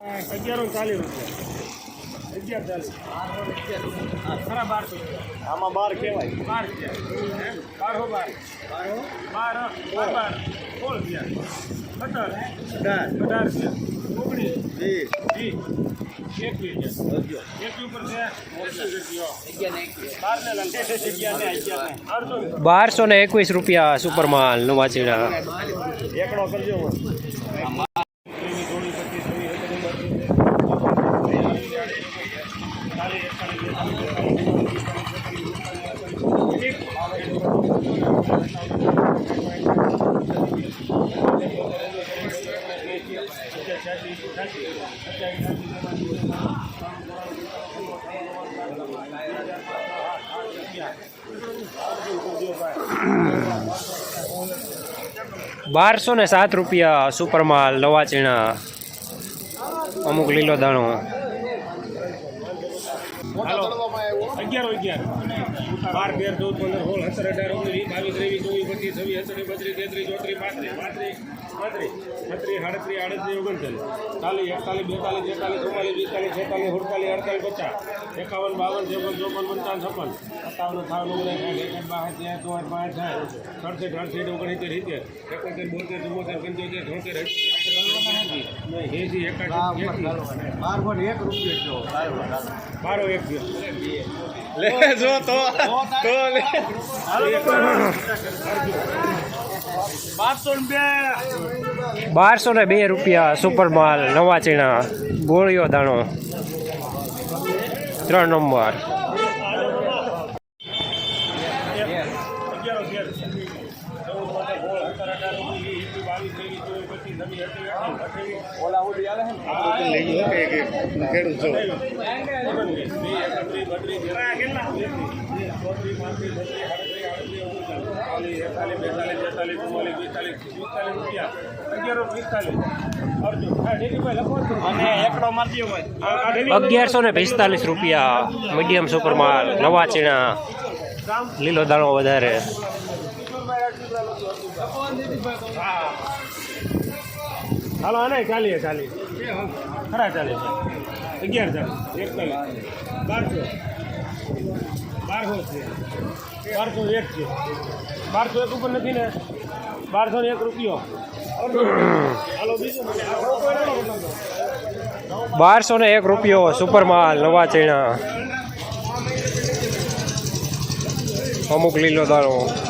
અગિયારો ચાલીસ રૂપિયા. અગિયાર ચાલીસ. ખરા બારસો આમાં બાર કહેવાય. બાર રૂપિયા બાર હો બાર. બાર? બાર બાર સોળ રૂપિયા. અઢાર. અઢાર. રૂપિયા ઓગણીસ. વીસ. વીસ. એકવીસ એકવીસ ઉપર છે. ને લંકે છે અગિયાર ને અગિયાર ને. આઠસો ને બારસો ને એકવીસ રૂપિયા સુપરમાલનું વાંચી એકડો કરજો મને. એની જોડી પચીસ છવ્વીસ સત્તર ચાલીસ એકતાલીસ બારસો ને સાત રૂપિયા સુપરમાં લવાચીણા અમુક લીલો દાણો. અગિયાર અગિયાર બાર તેર ચૌદ પંદર સોળ સત્તર અઢાર ઓગણીસ બાવીસ ત્રેવીસ ચોવીસ પચીસ છવ્વીસ સત્તરીસ બત્રીસ તેત્રીસ ચોત્રીસ પાંત્રીસ પાંત્રીસ. પાંત્રીસ છત્રીસ સાડત્રીસ આડત્રીસ ઓગણચાલીસ. ચાલીસ એકતાલીસ બેતાલીસ તેતાલીસ ચુમ્માલીસ પિસ્તાલીસ છેતાલીસ સુડતાલીસ અડતાલીસ પચાસ. એકાવન બાવન ચોપન ચોપન પંચાવન છપ્પન. સત્તાવન અઠાવન ઓગણસાઠ એકાવન બાસઠ ત્રેસઠ ચોસઠ પાંચ સાઠ સડસઠ અડસઠ ઓગણસિત્તેર સિત્તેર એકોતેર બોતેર ચુમ્મોતેર પંચોતેર છોતેર એસી એકાસી એક રૂપિયો બારો એક લે જો તો તો લે. બારસો ને બે રૂપિયા સુપરમાલ નવા ચીણા ગોળીઓ દાણો. ત્રણ નંબર. ઓલા ચાલીસ એકતાલીસ બેતાલીસ તેતાલીસ ચુમ્માલીસ પિસ્તાલીસ પિસ્તાલીસ રૂપિયા. અગિયારો પિસ્તાલીસ. અગિયારસો ને પિસ્તાલીસ રૂપિયા મીડિયમ સુપરમાલ નવા ચીણા. લીલો દાણો વધારે. હાલો આને ચાલીએ ચાલીએ. ખરા ચાલીએ. અગિયાર ચાલીસ એકતાલીસ. બારસો. બારસો છે. બારસો એક છે. બારસો એક ઉપર નથી ને, બારસો એક રૂપિયો. બારસો ને એક રૂપિયો સુપરમાલ, નવા ચીણા. અમુક લીલો દાણો.